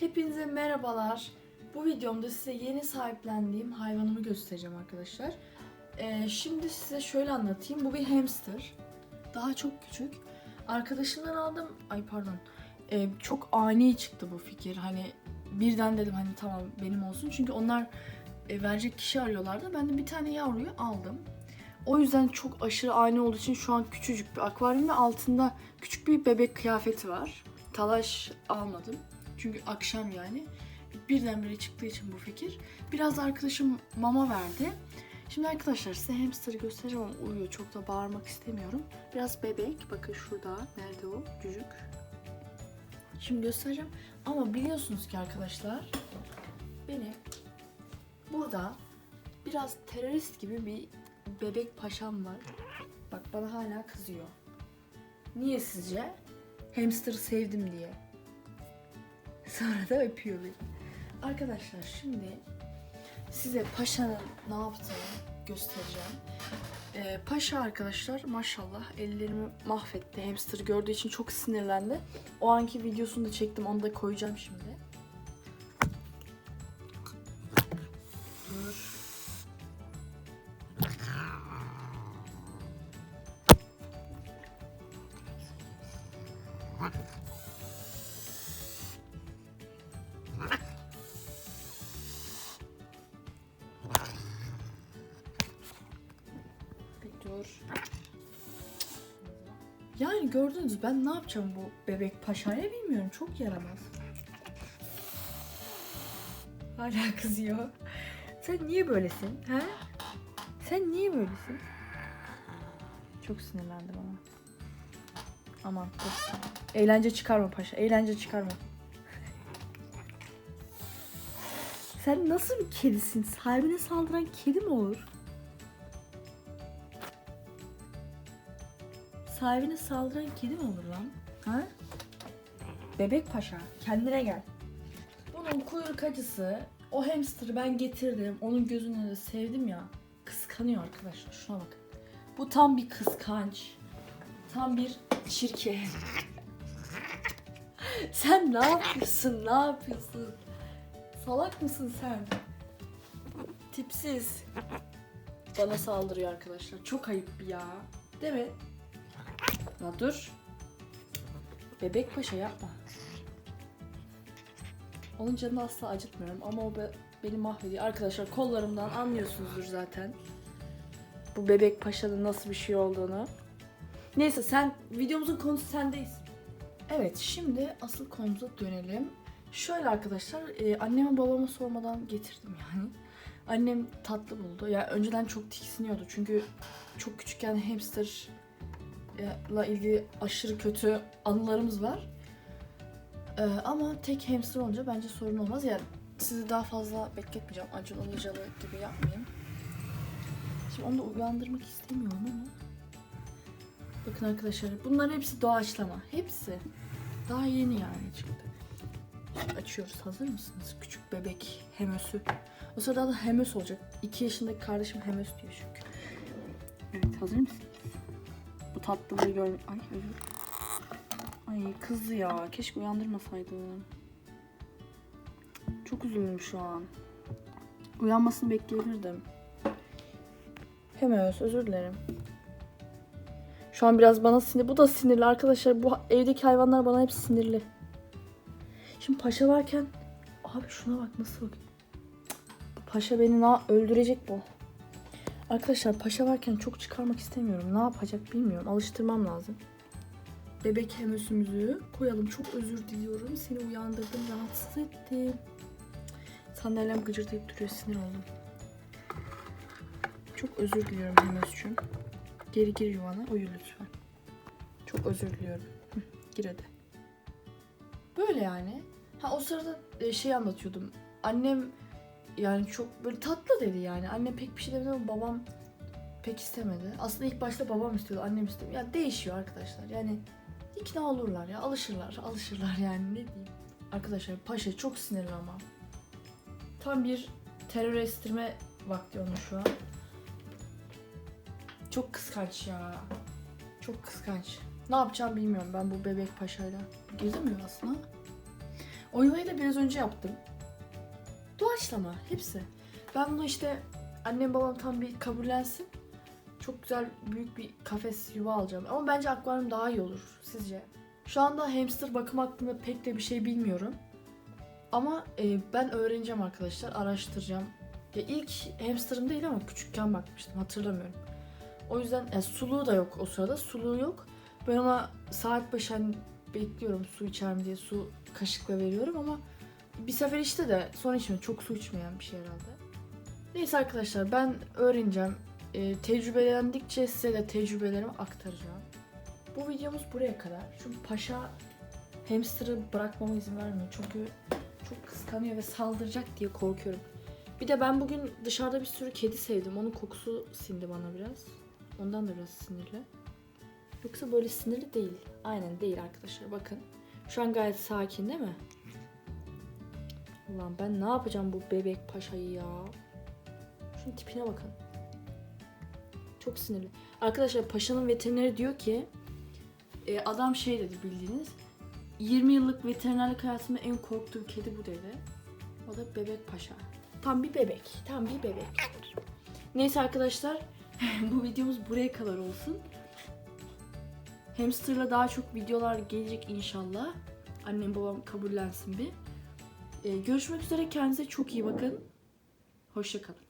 Hepinize merhabalar. Bu videomda size yeni sahiplendiğim hayvanımı göstereceğim arkadaşlar. Ee, şimdi size şöyle anlatayım. Bu bir hamster. Daha çok küçük. Arkadaşımdan aldım. Ay pardon. Ee, çok ani çıktı bu fikir. Hani birden dedim hani tamam benim olsun. Çünkü onlar e, verecek kişi arıyorlardı. Ben de bir tane yavruyu aldım. O yüzden çok aşırı ani olduğu için şu an küçücük bir akvaryum ve altında küçük bir bebek kıyafeti var. Talaş almadım. Çünkü akşam yani. Birdenbire çıktığı için bu fikir. Biraz da arkadaşım mama verdi. Şimdi arkadaşlar size hamster'ı göstereceğim ama uyuyor. Çok da bağırmak istemiyorum. Biraz bebek. Bakın şurada. Nerede o? Cücük. Şimdi göstereceğim. Ama biliyorsunuz ki arkadaşlar beni burada biraz terörist gibi bir bebek paşam var. Bak bana hala kızıyor. Niye sizce? Hamster'ı sevdim diye. Sonra da öpüyor beni. Arkadaşlar şimdi size Paşa'nın ne yaptığını göstereceğim. Ee, Paşa arkadaşlar maşallah ellerimi mahvetti. Hamster gördüğü için çok sinirlendi. O anki videosunu da çektim onu da koyacağım şimdi. Dur. Dur. Yani gördünüz ben ne yapacağım bu bebek paşaya bilmiyorum. Çok yaramaz. Hala kızıyor. Sen niye böylesin? He? Sen niye böylesin? Çok sinirlendim ama. Aman dur. Eğlence çıkarma paşa. Eğlence çıkarma. Sen nasıl bir kedisin? Sahibine saldıran kedi mi olur? Sahibine saldıran kedi mi olur lan? Ha? Bebek paşa, kendine gel. Bunun kuyruk acısı, o hamster'ı ben getirdim, onun gözünü de sevdim ya. Kıskanıyor arkadaşlar, şuna bakın. Bu tam bir kıskanç. Tam bir çirke. sen ne yapıyorsun, ne yapıyorsun? Salak mısın sen? Tipsiz. Bana saldırıyor arkadaşlar. Çok ayıp ya. Değil mi? Ya dur. Bebek paşa yapma. Onun canını asla acıtmıyorum ama o be- beni mahvediyor. Arkadaşlar kollarımdan anlıyorsunuzdur zaten. Bu bebek paşanın nasıl bir şey olduğunu. Neyse sen videomuzun konusu sendeyiz. Evet şimdi asıl konumuza dönelim. Şöyle arkadaşlar e, anneme babama sormadan getirdim yani. Annem tatlı buldu. Ya önceden çok tiksiniyordu çünkü çok küçükken hamster ile ilgili aşırı kötü anılarımız var. Ee, ama tek hamster olunca bence sorun olmaz. Yani sizi daha fazla bekletmeyeceğim. Acun Ilıcalı gibi yapmayayım. Şimdi onu da uyandırmak istemiyorum ama. Bakın arkadaşlar bunların hepsi doğaçlama. Hepsi. Daha yeni yani çıktı. Şimdi açıyoruz. Hazır mısınız? Küçük bebek hemösü. O sırada da hemös olacak. 2 yaşındaki kardeşim hemös diyor çünkü. Evet hazır mısınız? Tatlılığı gör... Ay özür Ay kızdı ya. Keşke uyandırmasaydım. Çok üzüldüm şu an. Uyanmasını bekleyebilirdim. Hemen özür dilerim. Şu an biraz bana sinir. Bu da sinirli arkadaşlar. Bu evdeki hayvanlar bana hep sinirli. Şimdi paşa varken abi şuna bak nasıl bak. Paşa beni na öldürecek bu. Arkadaşlar paşa varken çok çıkarmak istemiyorum. Ne yapacak bilmiyorum. Alıştırmam lazım. Bebek hemösümüzü koyalım. Çok özür diliyorum. Seni uyandırdım, rahatsız ettim. Sandalyem gıcırdayıp duruyor. Sinir oldum. Çok özür diliyorum hemösçüm. Geri gir yuvana. Uyu lütfen. Çok özür diliyorum. Gir hadi. Böyle yani. Ha o sırada e, şey anlatıyordum. Annem yani çok böyle tatlı dedi yani. Annem pek bir şey demedi ama babam pek istemedi. Aslında ilk başta babam istiyordu, annem istemiyor. Ya değişiyor arkadaşlar. Yani ikna olurlar ya, alışırlar, alışırlar yani ne diyeyim. Arkadaşlar Paşa çok sinirli ama. Tam bir terör estirme vakti onun şu an. Çok kıskanç ya. Çok kıskanç. Ne yapacağım bilmiyorum ben bu bebek paşayla. Girdim mi aslında? O yuvayı da biraz önce yaptım. Doğaçlama hepsi. Ben bunu işte annem babam tam bir kabullensin. Çok güzel büyük bir kafes yuva alacağım. Ama bence akvaryum daha iyi olur sizce. Şu anda hamster bakım hakkında pek de bir şey bilmiyorum. Ama e, ben öğreneceğim arkadaşlar, araştıracağım. Ya ilk hamsterım değil ama küçükken bakmıştım, hatırlamıyorum. O yüzden e, suluğu da yok o sırada, suluğu yok. Ben ona saat başı hani bekliyorum su içer mi diye su kaşıkla veriyorum ama bir sefer işte de sonra içmiyor. Çok su içmeyen bir şey herhalde. Neyse arkadaşlar ben öğreneceğim. E, tecrübelendikçe size de tecrübelerimi aktaracağım. Bu videomuz buraya kadar. Çünkü paşa hamster'ı bırakmama izin vermiyor. Çünkü çok kıskanıyor ve saldıracak diye korkuyorum. Bir de ben bugün dışarıda bir sürü kedi sevdim. Onun kokusu sindi bana biraz. Ondan da biraz sinirli. Yoksa böyle sinirli değil. Aynen değil arkadaşlar bakın. Şu an gayet sakin değil mi? Ulan ben ne yapacağım bu bebek paşayı ya? Şunun tipine bakın. Çok sinirli. Arkadaşlar paşanın veterineri diyor ki e, adam şey dedi bildiğiniz 20 yıllık veterinerlik hayatımda en korktuğum kedi bu dedi. O da bebek paşa. Tam bir bebek. Tam bir bebek. Neyse arkadaşlar bu videomuz buraya kadar olsun. Hamster'la daha çok videolar gelecek inşallah. Annem babam kabullensin bir. Ee, görüşmek üzere kendinize çok iyi bakın. Hoşçakalın.